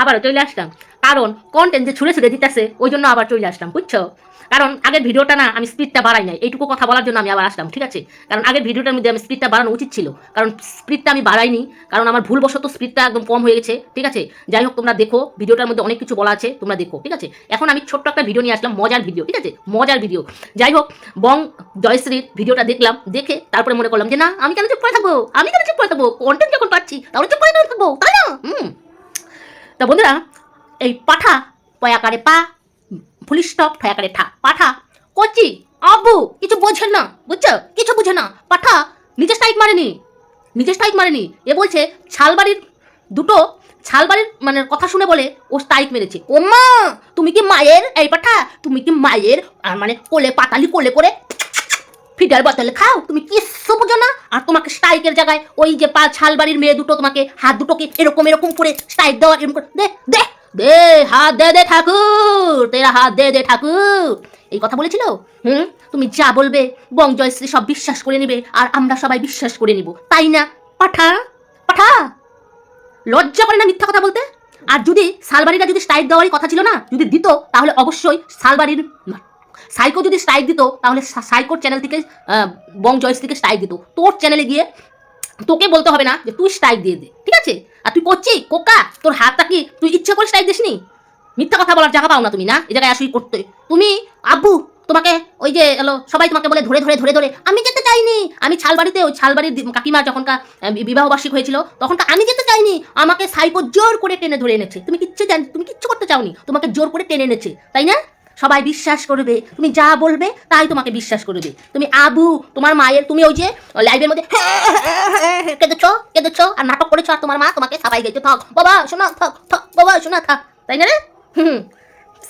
আবারও চলে আসলাম। কারণ কন্টেন্ট যে ছুড়ে ছুড়ে দিতেছে, ওই জন্য আবার চলে আসলাম, বুঝছ? কারণ আগের ভিডিওটা না আমি স্পিডটা বাড়াই নাই, এইটুকু কথা বলার জন্য আমি আবার আসলাম, ঠিক আছে? কারণ আগের ভিডিওটার মধ্যে আমি স্পিডটা বাড়ানো উচিত ছিল, কারণ স্পিডটা আমি বাড়াইনি, কারণ আমার ভুলবশত স্পিডটা একদম কম হয়ে গেছে, ঠিক আছে? যাই হোক, তোমরা দেখো, ভিডিওটার মধ্যে অনেক কিছু বলা আছে, তোমরা দেখো, ঠিক আছে? এখন আমি ছোট্ট একটা ভিডিও নিয়ে আসলাম, মজার ভিডিও, ঠিক আছে? মজার ভিডিও। যাই হোক, বং জয়শ্রীর ভিডিওটা দেখলাম, দেখে তারপরে মনে করলাম যে, না, আমি কেন চুপ করে থাকব? আমি কেন চুপ করে থাকব? কন্টেন্ট যখন পাচ্ছি, তাহলে চুপ করে থাকব? তাই না? হুম। তা বন্ধুরা, এই পাঠা পয়াকারে পা ফুল স্টপ ঠয়াকারে ঠা। পাঠা, কচি, আবু, কিছু বোঝে না, বুঝছ? কিছু বুঝে না। পাঠা, নিজে স্ট্রাইক মারেনি, নিজে স্ট্রাইক মারেনি। এ বলছে, ছালবাড়ির দুটো ছালবাড়ির মানে কথা শুনে বলে, ও স্ট্রাইক মেরেছে। ও মা তুমি কি মায়ের? এই পাঠা, তুমি কি মায়ের? মানে কোলে, পাতালি কোলে করে ফিডার বোতলে খাও, তুমি কিচ্ছু বুঝো না আর তোমাকে স্ট্রাইকের জায়গায় ওই যে পা ছালবাড়ির মেয়ে দুটো তোমাকে হাত দুটোকে এরকম এরকম করে স্ট্রাইক দেওয়া এরকম করে দে দে দে, হাত দে দে ঠাকুর, তেরা হাত দে দে ঠাকুর। এই কথা বলেছিল? হুম? তুমি যা বলবে বং জয়শ্রী সব বিশ্বাস করে নেবে, আর আমরা সবাই বিশ্বাস করে নিব, তাই না? পাঠা পাঠা! লজ্জা করে না মিথ্যা কথা বলতে? আর যদি শালবাড়িটা যদি স্ট্রাইক দেওয়ারই কথা ছিল না, যদি দিত, তাহলে অবশ্যই শালবাড়ির সাইকো যদি স্ট্রাইক দিত, তাহলে সাইকোর চ্যানেল থেকে বং জয়শ্রীকে স্ট্রাইক দিত। তোর চ্যানেলে গিয়ে তোকে বলতে হবে না যে তুই স্ট্রাইক দিয়ে দে, ঠিক আছে? আর তুই করছি? কোকা? তোর হাতটা কি, তুই ইচ্ছা করে স্ট্রাইক দিসনি? মিথ্যা কথা বলার জায়গা পাও না তুমি, না? এই জায়গায় আসুই করতে। তুমি, আব্বু, তোমাকে ওই যে এলো, সবাই তোমাকে বলে ধরে ধরে ধরে ধরে, আমি যেতে চাইনি। আমি ছালবাড়িতে, ওই ছালবাড়ির কাকিমা যখনকার বিবাহ বার্ষিক হয়েছিল, তখনকার আমি যেতে চাইনি। আমাকে সাইকো জোর করে টেনে ধরে এনেছে। তুমি কিচ্ছু জান তুমি কিচ্ছু করতে চাওনি। তোমাকে জোর করে টেনে এনেছে, তাই না? সবাই বিশ্বাস করবে। তুমি যা বলবে, তাই তোমাকে বিশ্বাস করবে। তুমি আবু, তোমার মায়ের, তুমি ওই যে লাইভের মধ্যে কেঁদেছো কেঁদেছো, আর নাটক করেছ, আর তোমার মা তোমাকে সবাই গেছে থাক, বাবা, শোনা, থাক থাক, বাবা, শোনা, থাক। তাই না রে? হুম।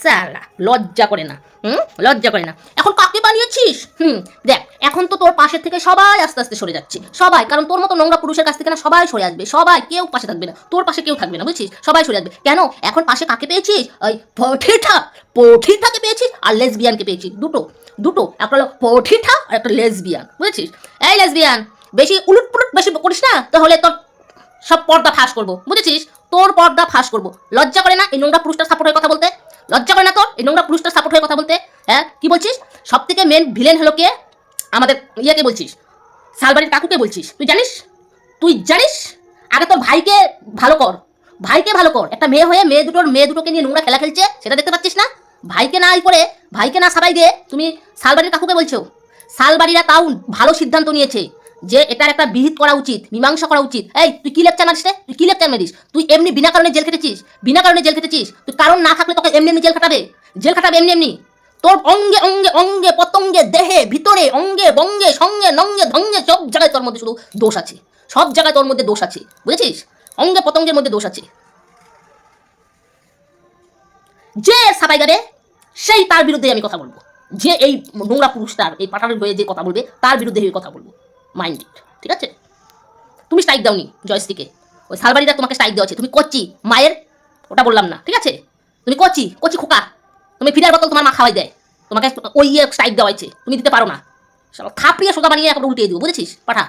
সালা, লজ্জা করে না, হুম? লজ্জা করে না। এখন কাকে বানিয়েছিস? হুম, দেখ, এখন তো তোর পাশের থেকে সবাই আস্তে আস্তে সরে যাচ্ছে। সবাই, কারণ তোর মতো নোংরা পুরুষের কাছ থেকে না সবাই সরে আসবে। সবাই কেউ পাশে থাকবে না। তোর পাশে কেউ থাকবে না, বুঝছিস? সবাই সরে আসবে। কেন? এখন পাশে কাকে পেয়েছিস? ওই পঠিঠা পঠিঠাকে পেয়েছিস আর লেসবিয়ানকে পেয়েছিস। দুটো দুটো। একটা হলো পঠিঠা আর একটা লেসবিয়ান বুঝেছিস? এই লেসবিয়ান বেশি উলুট পুলুট বেশি করিস না, তাহলে তোর সব পর্দা ফাঁস করব, বুঝেছিস? তোর পর্দা ফাঁস করব। লজ্জা করে না? এই নোংরা পুরুষটার সাপোর্ট হয়ে কথা বলতে লজ্জা করে না তোর এই নোংরা পুরুষটার সাপোর্ট হয়ে কথা বলতে হ্যাঁ? কি বলছিস? সব থেকে মেন ভিলেন হলো কে? আমাদের ইয়েকে বলছিস। শালবাড়ির কাকুকে বলছিস। তুই জানিস? তুই জানিস? আগে তোর ভাইকে ভালো কর। ভাইকে ভালো কর। একটা মেয়ে হয়ে মেয়ে দুটোর, মেয়ে দুটোকে নিয়ে নোংরা খেলা খেলছে, সেটা দেখতে পাচ্ছিস না? ভাইকে না করে, ভাইকে না সাবাই দিয়ে তুমি শালবাড়ির কাকুকে বলছো। শালবাড়িরা তাও ভালো সিদ্ধান্ত নিয়েছে যে এটার একটা বিহিত করা উচিত, মীমাংসা করা উচিত। এই, তুই কি লেকচার মারিস রে? তুই কি লেকচার মারিস? তুই এমনি বিনা কারণে জেল খেটেছিস? বিনা কারণে জেল খেটেছিস? তুই কারণ না থাকলে তোকে এমনি এমনি জেল খাটাবে? জেল খাটাবে এমনি এমনি। তোর অঙ্গে অঙ্গে অঙ্গে, পতঙ্গে, দেহে, ভিতরে, অঙ্গে, বঙ্গে, সঙ্গে, নঙ্গে, ধঙ্গে, সব জায়গায় তোর মধ্যে শুধু দোষ আছে। সব জায়গায় তোর মধ্যে দোষ আছে। বুঝেছিস? অঙ্গে, পতঙ্গের মধ্যে দোষ আছে। যে গাবে সেই তার বিরুদ্ধে আমি কথা বলব। যে এই নোংরা পুরুষটার এই পাঠানের হয়ে যে কথা বলবে, তার বিরুদ্ধে আমি কথা বলব। মাইন্ড ঠিক আছে? তুমি স্ট্রাইক দাওনি জয়শ্রীকে ওই সালবাড়িটা তোমাকে স্ট্রাইক দেওয়া আছে। তুমি করছি মায়ের, ওটা বললাম না, ঠিক আছে? তুমি করছি করছি খোকা। তুমি ফিরার বোতল তোমার মা খাওয়াই দেয়। তোমাকে ওই ইয়ে টাইপ দেওয়া হয়েছে তুমি দিতে পারো না। থাপড়িয়ে সোজা বানিয়ে এখন উল্টিয়ে দিব, বুঝেছিস? পাঠা।